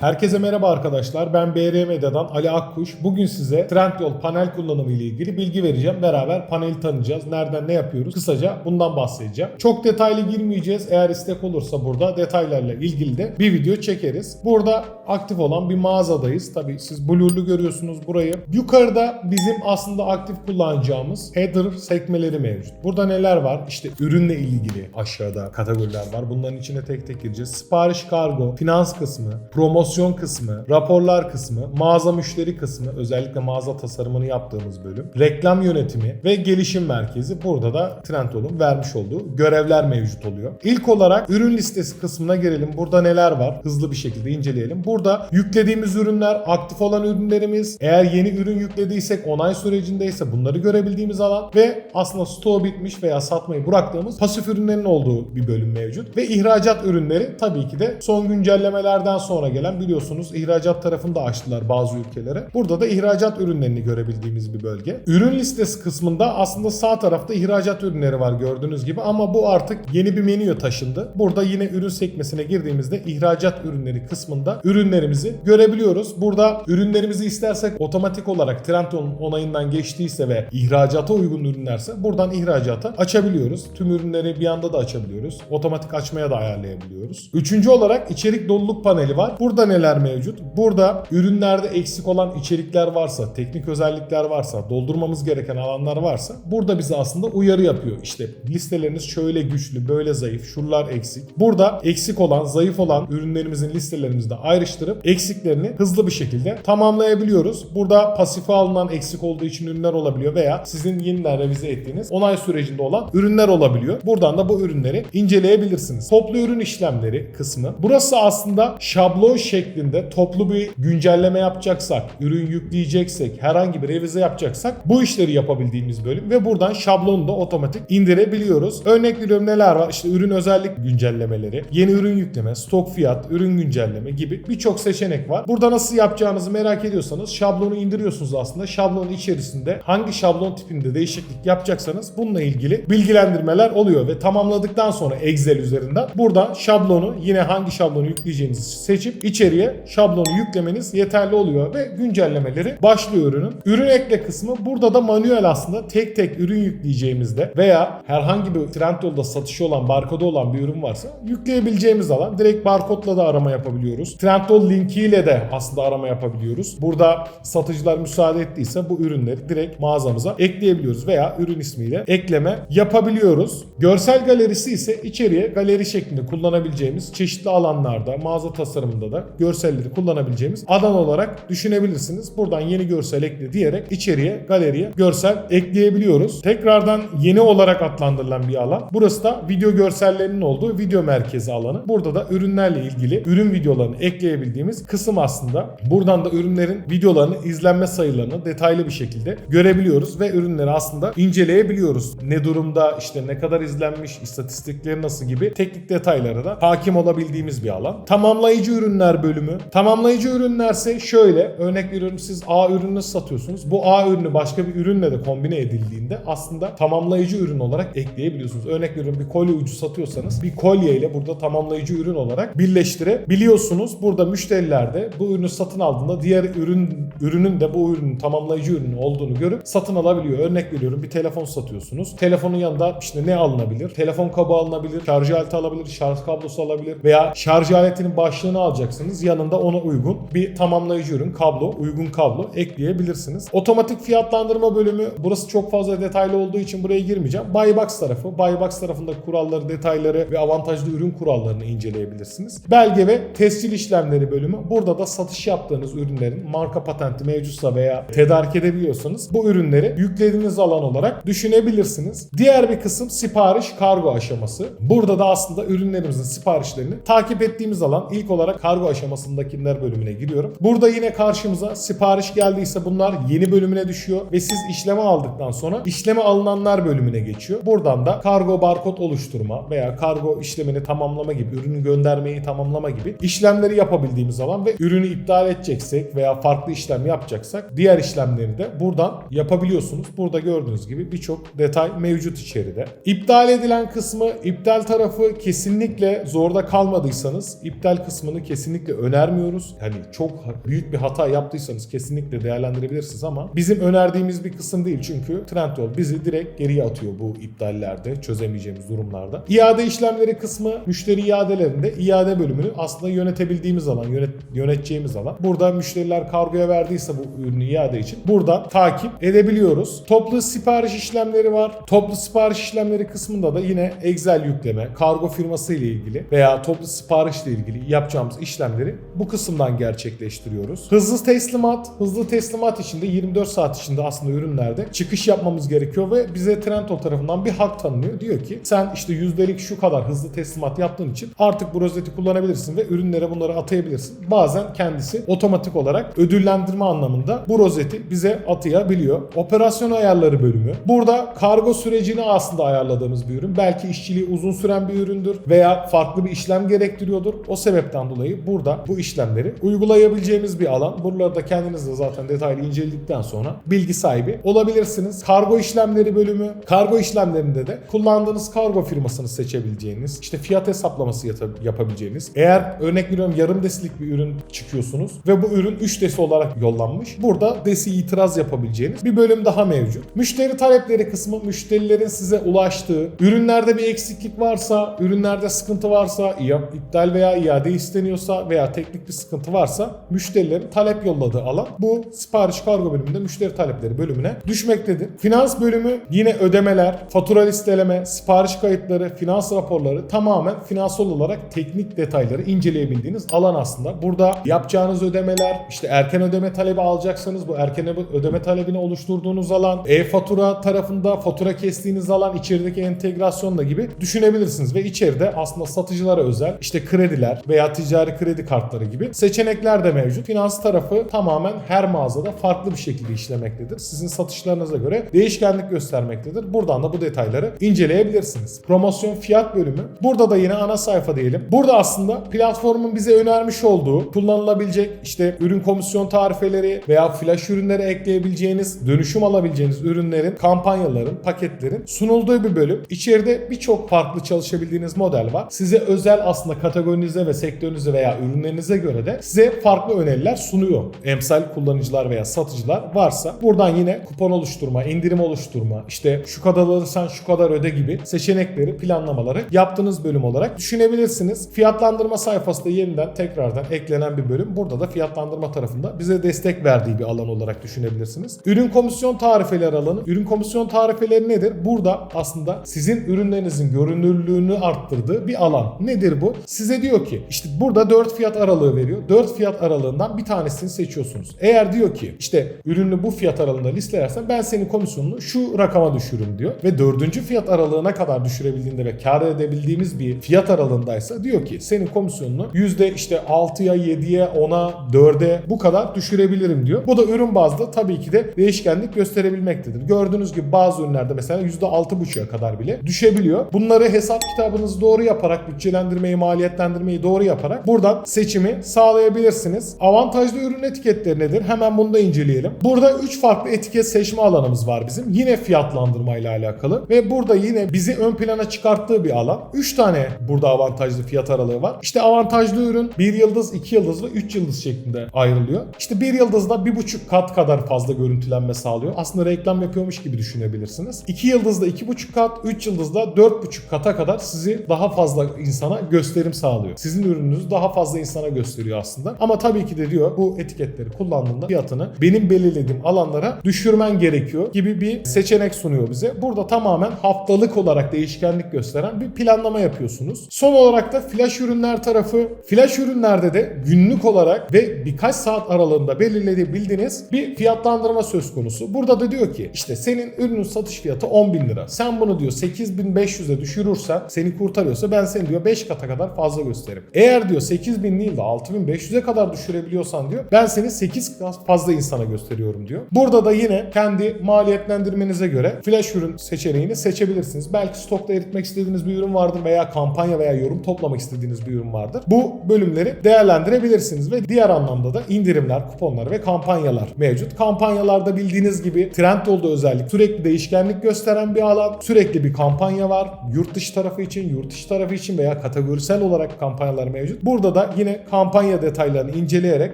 Herkese merhaba arkadaşlar. Ben BR Medya'dan Ali Akkuş. Bugün size Trendyol panel kullanımı ile ilgili bilgi vereceğim. Beraber paneli tanıyacağız. Nereden ne yapıyoruz? Kısaca bundan bahsedeceğim. Çok detaylı girmeyeceğiz. Eğer istek olursa burada detaylarla ilgili de bir video çekeriz. Burada aktif olan bir mağazadayız. Tabii siz blurlu görüyorsunuz burayı. Yukarıda bizim aslında aktif kullanacağımız header sekmeleri mevcut. Burada neler var? İşte ürünle ilgili aşağıda kategoriler var. Bunların içine tek tek gireceğiz. Sipariş kargo, finans kısmı, promosyon kısmı, raporlar kısmı, mağaza müşteri kısmı, özellikle mağaza tasarımını yaptığımız bölüm, reklam yönetimi ve gelişim merkezi. Burada da Trendyol'un vermiş olduğu görevler mevcut oluyor. İlk olarak ürün listesi kısmına gelelim. Burada neler var? Hızlı bir şekilde inceleyelim. Burada yüklediğimiz ürünler, aktif olan ürünlerimiz, eğer yeni ürün yüklediysek onay sürecindeyse bunları görebildiğimiz alan ve aslında stoğu bitmiş veya satmayı bıraktığımız pasif ürünlerin olduğu bir bölüm mevcut. Ve ihracat ürünleri tabii ki de son güncellemelerden sonra gelen biliyorsunuz ihracat tarafını da açtılar bazı ülkelere. Burada da ihracat ürünlerini görebildiğimiz bir bölge. Ürün listesi kısmında aslında sağ tarafta ihracat ürünleri var gördüğünüz gibi ama bu artık yeni bir menüye taşındı. Burada yine ürün sekmesine girdiğimizde ihracat ürünleri kısmında ürünlerimizi görebiliyoruz. Burada ürünlerimizi istersek otomatik olarak Trendyol'un onayından geçtiyse ve ihracata uygun ürünlerse buradan ihracata açabiliyoruz. Tüm ürünleri bir anda da açabiliyoruz. Otomatik açmaya da ayarlayabiliyoruz. Üçüncü olarak içerik doluluk paneli var. Burada neler mevcut? Burada ürünlerde eksik olan içerikler varsa, teknik özellikler varsa, doldurmamız gereken alanlar varsa burada bize aslında uyarı yapıyor. İşte listeleriniz şöyle güçlü, böyle zayıf, şuralar eksik. Burada eksik olan, zayıf olan ürünlerimizin listelerimizde ayrıştırıp eksiklerini hızlı bir şekilde tamamlayabiliyoruz. Burada pasife alınan eksik olduğu için ürünler olabiliyor veya sizin yeniden revize ettiğiniz onay sürecinde olan ürünler olabiliyor. Buradan da bu ürünleri inceleyebilirsiniz. Toplu ürün işlemleri kısmı. Burası aslında şablon şeklinde toplu bir güncelleme yapacaksak, ürün yükleyeceksek, herhangi bir revize yapacaksak bu işleri yapabildiğimiz bölüm ve buradan şablonu da otomatik indirebiliyoruz. Örnek veriyorum neler var? İşte ürün özellik güncellemeleri, yeni ürün yükleme, stok fiyat, ürün güncelleme gibi birçok seçenek var. Burada nasıl yapacağınızı merak ediyorsanız şablonu indiriyorsunuz aslında. Şablonun içerisinde hangi şablon tipinde değişiklik yapacaksanız bununla ilgili bilgilendirmeler oluyor ve tamamladıktan sonra Excel üzerinden buradan şablonu yine hangi şablonu yükleyeceğinizi seçip içeriye şablonu yüklemeniz yeterli oluyor ve güncellemeleri başlıyor ürünün. Ürün ekle kısmı burada da manuel aslında tek tek ürün yükleyeceğimizde veya herhangi bir Trendyol'da satışı olan barkodu olan bir ürün varsa yükleyebileceğimiz alan. Direkt barkodla da arama yapabiliyoruz. Trendyol linkiyle de aslında arama yapabiliyoruz. Burada satıcılar müsaade ettiyse bu ürünleri direkt mağazamıza ekleyebiliyoruz veya ürün ismiyle ekleme yapabiliyoruz. Görsel galerisi ise içeriye galeri şeklinde kullanabileceğimiz çeşitli alanlarda mağaza tasarımında da görselleri kullanabileceğimiz alan olarak düşünebilirsiniz. Buradan yeni görsel ekle diyerek içeriye galeriye görsel ekleyebiliyoruz. Tekrardan yeni olarak adlandırılan bir alan. Burası da video görsellerinin olduğu video merkezi alanı. Burada da ürünlerle ilgili ürün videolarını ekleyebildiğimiz kısım aslında. Buradan da ürünlerin videolarını, izlenme sayılarını detaylı bir şekilde görebiliyoruz ve ürünleri aslında inceleyebiliyoruz. Ne durumda, işte ne kadar izlenmiş, istatistikleri nasıl gibi teknik detaylara da hakim olabildiğimiz bir alan. Tamamlayıcı ürünler bölümü. Tamamlayıcı ürünlerse şöyle örnek veriyorum siz A ürünü satıyorsunuz. Bu A ürünü başka bir ürünle de kombine edildiğinde aslında tamamlayıcı ürün olarak ekleyebiliyorsunuz. Örnek veriyorum bir kolye ucu satıyorsanız bir kolye ile burada tamamlayıcı ürün olarak birleştirebiliyorsunuz. Burada müşteriler de bu ürünü satın aldığında diğer ürün ürünün de bu ürünün tamamlayıcı ürünü olduğunu görüp satın alabiliyor. Örnek veriyorum bir telefon satıyorsunuz. Telefonun yanında işte ne alınabilir? Telefon kabı alınabilir, şarj aleti alabilir, şarj kablosu alabilir veya şarj aletinin başlığını alacaksınız. Yanında ona uygun bir tamamlayıcı ürün, kablo, uygun kablo ekleyebilirsiniz. Otomatik fiyatlandırma bölümü burası çok fazla detaylı olduğu için buraya girmeyeceğim. Buybox tarafı, Buybox tarafında kuralları, detayları ve avantajlı ürün kurallarını inceleyebilirsiniz. Belge ve tescil işlemleri bölümü. Burada da satış yaptığınız ürünlerin marka patenti mevcutsa veya tedarik edebiliyorsanız bu ürünleri yüklediğiniz alan olarak düşünebilirsiniz. Diğer bir kısım sipariş kargo aşaması. Burada da aslında ürünlerimizin siparişlerini takip ettiğimiz alan ilk olarak kargo aşamasındakiler bölümüne giriyorum. Burada yine karşımıza sipariş geldiyse bunlar yeni bölümüne düşüyor ve siz işleme aldıktan sonra işleme alınanlar bölümüne geçiyor. Buradan da kargo barkod oluşturma veya kargo işlemini tamamlama gibi, ürünü göndermeyi tamamlama gibi işlemleri yapabildiğimiz alan ve ürünü iptal edeceksek veya farklı işlem yapacaksak diğer işlemleri de buradan yapabiliyorsunuz. Burada gördüğünüz gibi birçok detay mevcut içeride. İptal edilen kısmı, iptal tarafı kesinlikle zorda kalmadıysanız iptal kısmını kesinlikle önermiyoruz. Hani çok büyük bir hata yaptıysanız kesinlikle değerlendirebilirsiniz ama bizim önerdiğimiz bir kısım değil çünkü Trendyol bizi direkt geriye atıyor bu iptallerde, çözemeyeceğimiz durumlarda. İade işlemleri kısmı müşteri iadelerinde iade bölümünü aslında yönetebildiğimiz alan, yönet, yöneteceğimiz alan. Burada müşteriler kargoya verdiyse bu ürünü iade için buradan takip edebiliyoruz. Toplu sipariş işlemleri var. Toplu sipariş işlemleri kısmında da yine Excel yükleme, kargo firması ile ilgili veya toplu siparişle ilgili yapacağımız işlemleri bu kısımdan gerçekleştiriyoruz. Hızlı teslimat, hızlı teslimat içinde 24 saat içinde aslında ürünlerde çıkış yapmamız gerekiyor ve bize Trendyol tarafından bir hak tanınıyor. Diyor ki sen işte yüzdelik şu kadar hızlı teslimat yaptığın için artık bu rozeti kullanabilirsin ve ürünlere bunları atayabilirsin. Bazen kendisi otomatik olarak ödüllendirme anlamında bu rozeti bize atayabiliyor. Operasyon ayarları bölümü. Burada kargo sürecini aslında ayarladığımız bir ürün. Belki işçiliği uzun süren bir üründür veya farklı bir işlem gerektiriyordur. O sebepten dolayı burada bu işlemleri uygulayabileceğimiz bir alan. Buraları da kendiniz de zaten detaylı inceledikten sonra bilgi sahibi olabilirsiniz. Kargo işlemleri bölümü. Kargo işlemlerinde de kullandığınız kargo firmasını seçebileceğiniz, işte fiyat hesaplaması yapabileceğiniz. Eğer örnek veriyorum yarım desilik bir ürün çıkıyorsunuz ve bu ürün 3 desi olarak yollanmış. Burada desi itiraz yapabileceğiniz bir bölüm daha mevcut. Müşteri talepleri kısmı müşterilerin size ulaştığı, ürünlerde bir eksiklik varsa, ürünlerde sıkıntı varsa, iptal veya iade isteniyorsa veya teknik bir sıkıntı varsa müşterilerin talep yolladığı alan bu sipariş kargo bölümünde müşteri talepleri bölümüne düşmektedir. Finans bölümü yine ödemeler, fatura listeleme, sipariş kayıtları, finans raporları tamamen finansal olarak teknik detayları inceleyebildiğiniz alan aslında. Burada yapacağınız ödemeler, işte erken ödeme talebi alacaksanız bu erken ödeme talebini oluşturduğunuz alan, e-fatura tarafında fatura kestiğiniz alan, içerideki entegrasyonla gibi düşünebilirsiniz ve içeride aslında satıcılara özel işte krediler veya ticari kredi kartları gibi seçenekler de mevcut. Finans tarafı tamamen her mağazada farklı bir şekilde işlemektedir. Sizin satışlarınıza göre değişkenlik göstermektedir. Buradan da bu detayları inceleyebilirsiniz. Promosyon fiyat bölümü. Burada da yine ana sayfa diyelim. Burada aslında platformun bize önermiş olduğu kullanılabilecek işte ürün komisyon tarifeleri veya flash ürünleri ekleyebileceğiniz, dönüşüm alabileceğiniz ürünlerin, kampanyaların, paketlerin sunulduğu bir bölüm. İçeride birçok farklı çalışabildiğiniz model var. Size özel aslında kategorinize ve sektörünüze veya ürünlerinize göre de size farklı öneriler sunuyor. Emsal kullanıcılar veya satıcılar varsa buradan yine kupon oluşturma, indirim oluşturma, işte şu kadar alırsan şu kadar öde gibi seçenekleri, planlamaları yaptığınız bölüm olarak düşünebilirsiniz. Fiyatlandırma sayfası da yeniden tekrardan eklenen bir bölüm. Burada da fiyatlandırma tarafında bize destek verdiği bir alan olarak düşünebilirsiniz. Ürün komisyon tarifeleri alanı. Ürün komisyon tarifeleri nedir? Burada aslında sizin ürünlerinizin görünürlüğünü arttırdığı bir alan. Nedir bu? Size diyor ki işte burada 4 fiyat aralığı veriyor. 4 fiyat aralığından bir tanesini seçiyorsunuz. Eğer diyor ki işte ürünü bu fiyat aralığında listelersen ben senin komisyonunu şu rakama düşürürüm diyor. Ve dördüncü fiyat aralığına kadar düşürebildiğinde ve kar edebildiğimiz bir fiyat aralığındaysa diyor ki senin komisyonunu yüzde işte 6'ya 7'ye 10'a 4'e bu kadar düşürebilirim diyor. Bu da ürün bazlı tabii ki de değişkenlik gösterebilmektedir. Gördüğünüz gibi bazı ürünlerde mesela %6,5'a kadar bile düşebiliyor. Bunları hesap kitabınızı doğru yaparak bütçelendirmeyi, maliyetlendirmeyi doğru yaparak buradan seçimi sağlayabilirsiniz. Avantajlı ürün etiketleri nedir? Hemen bunu da inceleyelim. Burada 3 farklı etiket seçme alanımız var bizim. Yine fiyatlandırma ile alakalı ve burada yine bizi ön plana çıkarttığı bir alan. 3 tane burada avantajlı fiyat aralığı var. İşte avantajlı ürün 1 yıldız, 2 yıldız ve 3 yıldız şeklinde ayrılıyor. İşte 1 yıldızda 1,5 kat kadar fazla görüntülenme sağlıyor. Aslında reklam yapıyormuş gibi düşünebilirsiniz. 2 yıldızda 2,5 kat, 3 yıldızda 4,5 kata kadar sizi daha fazla insana gösterim sağlıyor. Sizin ürününüzü daha fazla insana gösteriyor aslında. Ama tabii ki de diyor bu etiketleri kullandığında fiyatını benim belirlediğim alanlara düşürmen gerekiyor gibi bir seçenek sunuyor bize. Burada tamamen haftalık olarak değişkenlik gösteren bir planlama yapıyorsunuz. Son olarak da flash ürünler tarafı. Flash ürünlerde de günlük olarak ve birkaç saat aralığında belirleyebildiğiniz bir fiyatlandırma söz konusu. Burada da diyor ki işte senin ürünün satış fiyatı 10 bin lira. Sen bunu diyor 8500'e düşürürsen seni kurtarıyorsa ben seni diyor 5 kata kadar fazla gösteririm. Eğer diyor 8000 değil de 6500'e kadar düşürebiliyorsan diyor ben seni 8 kat fazla insana gösteriyorum diyor. Burada da yine kendi maliyetlendirmenize göre flash ürün seçeneğini seçebilirsiniz. Belki stokta eritmek istediğiniz bir ürün vardır veya kampanya veya yorum toplamak istediğiniz bir ürün vardır. Bu bölümleri değerlendirebilirsiniz ve diğer anlamda da indirimler, kuponlar ve kampanyalar mevcut. Kampanyalarda bildiğiniz gibi Trendyol'da özellik sürekli değişkenlik gösteren bir alan. Sürekli bir kampanya var. Yurt dışı tarafı için, yurt dışı tarafı için veya kategorisel olarak kampanyalar mevcut. Burada da yine kampanya detaylarını inceleyerek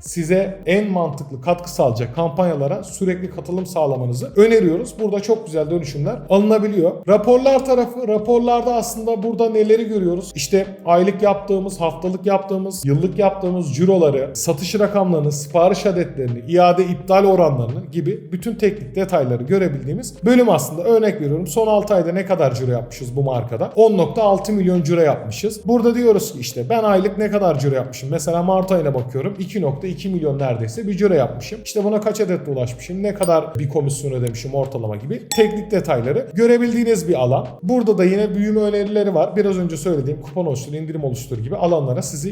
size en mantıklı katkı sağlayacak kampanyalara sürekli katılım sağlamanızı öneriyoruz. Burada çok güzel dönüşümler alınabiliyor. Raporlar tarafı, raporlarda aslında burada neleri görüyoruz? İşte aylık yaptığımız, haftalık yaptığımız, yıllık yaptığımız ciroları, satış rakamlarını, sipariş adetlerini, iade iptal oranlarını gibi bütün teknik detayları görebildiğimiz bölüm aslında. Örnek veriyorum son 6 ayda ne kadar ciro yapmışız bu markada? 10.6 milyon ciro yapmışız. Burada diyoruz ki işte ben aylık ne kadar ciro yapmışım? Mesela Mart ayına bakıyorum 2.2 milyon neredeyse bir ciro yapmışım. İşte buna kaç adet ulaşmışım? Ne kadar bir komisyon ödemişim ortalama gibi teknik detayları görebildiğiniz bir alan. Burada da yine büyüme önerileri var. Biraz önce söylediğim kupon oluştur, indirim oluştur gibi alanlara sizi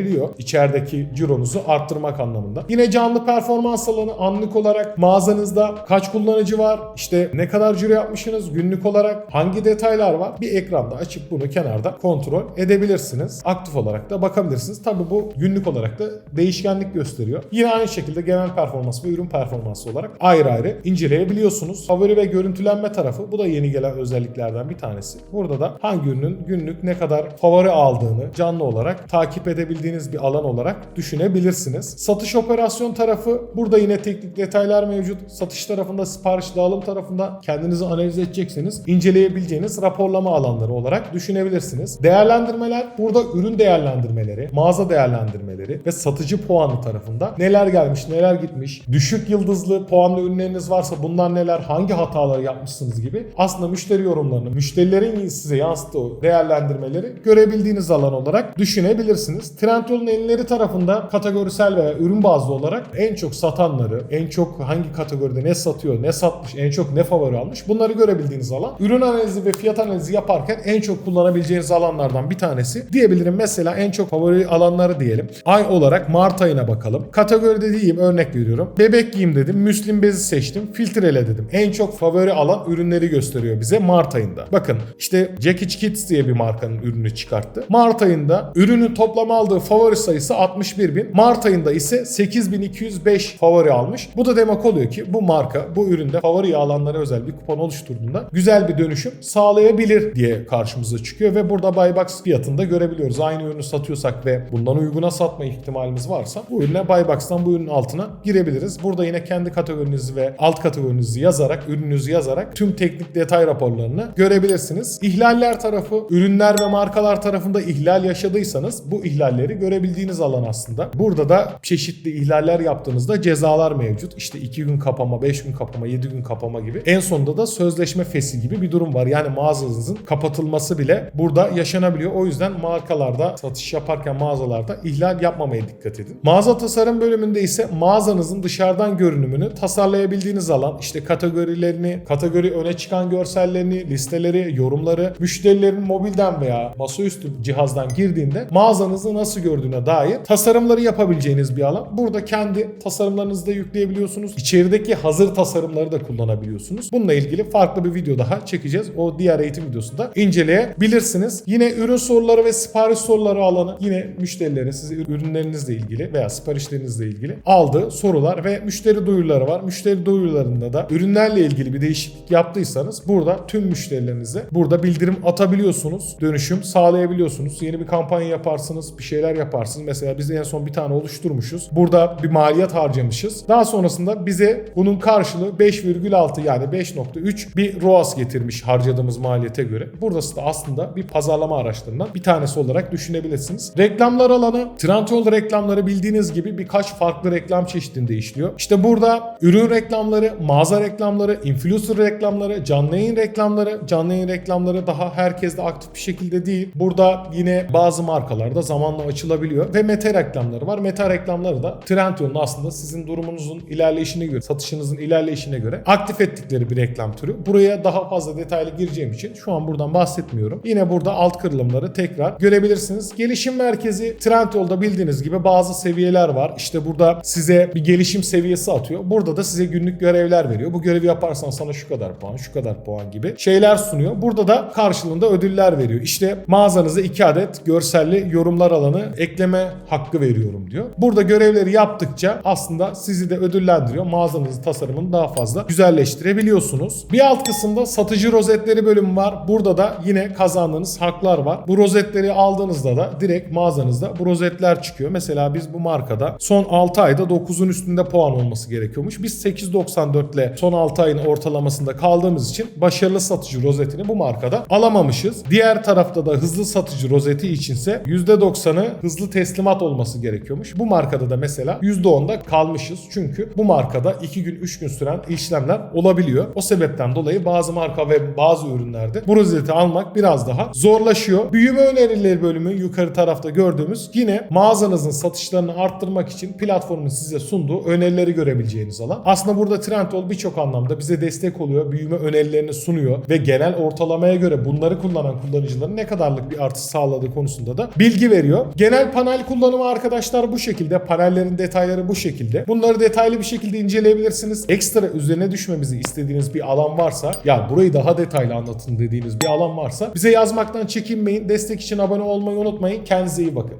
yönlendirebiliyor. İçerideki cironuzu arttırmak anlamında. Yine canlı performans alanı anlık olarak mağazanızda kaç kullanıcı var? İşte ne kadar ciro yapmışsınız? Günlük olarak hangi detaylar var? Bir ekranda açıp bunu kenarda kontrol edebilirsiniz. Aktif olarak da bakabilirsiniz. Tabi bu günlük olarak da değişkenlik gösteriyor. Yine aynı şekilde genel performans ve ürün performansı olarak ayrı ayrı inceleyebiliyorsunuz. Favori ve görüntülenme tarafı bu da yeni gelen özelliklerden bir tanesi. Burada da hangi ürünün günlük ne kadar favori aldığını canlı olarak takip edebildiğiniz bir alan olarak düşünebilirsiniz. Satış operasyon tarafı burada yine teknik detaylar mevcut. Satış tarafında, sipariş dağılım tarafında kendinizi analiz edecekseniz inceleyebileceğiniz raporlama alanları olarak düşünebilirsiniz. Değerlendirmeler burada ürün değerlendirmeleri, mağaza değerlendirmeleri ve satıcı puanı tarafında neler gelmiş, neler gitmiş, düşük yıldızlı puanlı ürünleriniz varsa bunlar neler, hangi hataları yapmışsınız gibi aslında müşteri yorumlarını, müşterilerin size yansıttığı değerlendirmeleri görebildiğiniz alan olarak düşünebilirsiniz. Trendyol'un elleri tarafında kategorisel veya ürün bazlı olarak en çok satanları, en çok hangi kategoride ne satıyor, ne satmış, en çok ne favori almış bunları görebildiğiniz alan. Ürün analizi ve fiyat analizi yaparken en çok kullanabileceğiniz alanlardan bir tanesi. Diyebilirim mesela en çok favori alanları diyelim. Ay olarak Mart ayına bakalım. Kategoride diyeyim örnek veriyorum. Bebek giyim dedim. Müslim bezi seçtim. Filtrele dedim. En çok favori alan ürünleri gösteriyor bize Mart ayında. Bakın işte Jackie Kids diye bir markanın ürünü çıkarttı. Mart ayında ürünün toplam aldığı favori sayısı 61 bin. Mart ayında ise 8205 favori almış. Bu da demek oluyor ki bu marka bu üründe favori alanlara özel bir kupon oluşturduğunda güzel bir dönüşüm sağlayabilir diye karşımıza çıkıyor ve burada Buybox fiyatında görebiliyoruz. Aynı ürünü satıyorsak ve bundan uyguna satma ihtimalimiz varsa bu ürüne Buybox'tan bu ürünün altına girebiliriz. Burada yine kendi kategorinizi ve alt kategorinizi yazarak, ürününüzü yazarak tüm teknik detay raporlarını görebilirsiniz. İhlaller tarafı, ürünler ve markalar tarafında ihlal yaşadıysanız bu ihlalleri görebildiğiniz alan aslında. Burada da çeşitli ihlaller yaptığınızda cezalar mevcut. İşte 2 gün kapama, 5 gün kapama, 7 gün kapama gibi. En sonunda da sözleşme fesi gibi bir durum var. Yani mağazanızın kapatılması bile burada yaşanabiliyor. O yüzden markalarda satış yaparken mağazalarda ihlal yapmamaya dikkat edin. Mağaza tasarım bölümünde ise mağazanızın dışarıdan görünümünü tasarlayabildiğiniz alan işte kategorilerini, kategori öne çıkan görsellerini, listeleri, yorumları, müşterilerin mobilden veya masaüstü cihazdan girdiğinde mağazanızı nasıl gördüğüne dair tasarımları yapabileceğiniz bir alan. Burada kendi tasarımlarınızı da yükleyebiliyorsunuz. İçerideki hazır tasarımları da kullanabiliyorsunuz. Bununla ilgili farklı bir video daha çekeceğiz. O diğer eğitim videosunda inceleyebilirsiniz. Yine ürün soruları ve sipariş soruları alanı yine müşterilerin size ürünlerinizle ilgili veya siparişlerinizle ilgili aldığı sorular ve müşteri duyuruları var. Müşteri duyurularında da ürünlerle ilgili bir değişiklik yaptıysanız burada tüm müşterilerinize burada bildirim atabiliyorsunuz. Dönüşüm sağlayabiliyorsunuz. Yeni bir kampanya yaparsınız, bir şeyler yaparsınız. Mesela biz en son bir tane oluşturmuşuz. Burada bir maliyet harcamışız. Daha sonrasında bize bunun karşılığı 5,6 yani 5.3 bir ROAS getirmiş harcadığımız maliyete göre. Burası da aslında bir pazarlama araçlarından bir tanesi olarak düşünebilirsiniz. Reklamlar alanı Trendyol reklamları bildiğiniz gibi birkaç farklı reklam çeşidinde işliyor. İşte burada ürün reklamları, mağaza reklamları, influencer reklamları, canlı yayın reklamları, canlı yayın reklamları daha herkeste aktif bir şekilde değil. Burada yine bazı markalarda zamanla açılabiliyor ve meta reklamları var. Meta reklamları da Trendyol'un aslında sizin durumunuzun ilerleyişine göre, satışınızın ilerleyişine göre aktif ettikleri bir reklam türü. Buraya daha fazla detaylı gireceğim için şu an buradan bahsetmiyorum. Yine burada alt kırılımları tekrar görebilirsiniz. Gelişim merkezi Trendyol'da bildiğiniz gibi bazı seviyeler var. İşte burada size bir gelişim seviyesi atıyor. Burada da size günlük görevler veriyor. Bu görevi yaparsan sana şu kadar puan, şu kadar puan gibi şeyler sunuyor. Burada da karşılığında ödüller veriyor. İşte mağazanıza 2 adet görselli yorumlar alanı ekleme hakkı veriyorum diyor. Burada görevleri yaptıkça aslında sizi de ödüllendiriyor. Mağazanızın tasarımını daha fazla güzelleştirebiliyorsunuz. Bir alt kısımda satıcı rozetleri bölümü var. Burada da yine kazandığınız haklar var. Bu rozetleri aldığınızda da direkt mağazanız aldığınızda bu rozetler çıkıyor. Mesela biz bu markada son 6 ayda 9'un üstünde puan olması gerekiyormuş. Biz 8.94 ile son 6 ayın ortalamasında kaldığımız için başarılı satıcı rozetini bu markada alamamışız. Diğer tarafta da hızlı satıcı rozeti içinse %90'ı hızlı teslimat olması gerekiyormuş. Bu markada da mesela %10'da kalmışız. Çünkü bu markada 2 gün 3 gün süren işlemler olabiliyor. O sebepten dolayı bazı marka ve bazı ürünlerde bu rozeti almak biraz daha zorlaşıyor. Büyüme önerileri bölümü yukarı tarafta gördüğümüz yine mağazanızın satışlarını arttırmak için platformun size sunduğu önerileri görebileceğiniz alan. Aslında burada Trendyol birçok anlamda bize destek oluyor. Büyüme önerilerini sunuyor ve genel ortalamaya göre bunları kullanan kullanıcıların ne kadarlık bir artış sağladığı konusunda da bilgi veriyor. Genel panel kullanımı arkadaşlar bu şekilde. Panellerin detayları bu şekilde. Bunları detaylı bir şekilde inceleyebilirsiniz. Ekstra üzerine düşmemizi istediğiniz bir alan varsa ya burayı daha detaylı anlatın dediğiniz bir alan varsa bize yazmaktan çekinmeyin. Destek için abone olmayı unutmayın. Kendinize iyi bakın.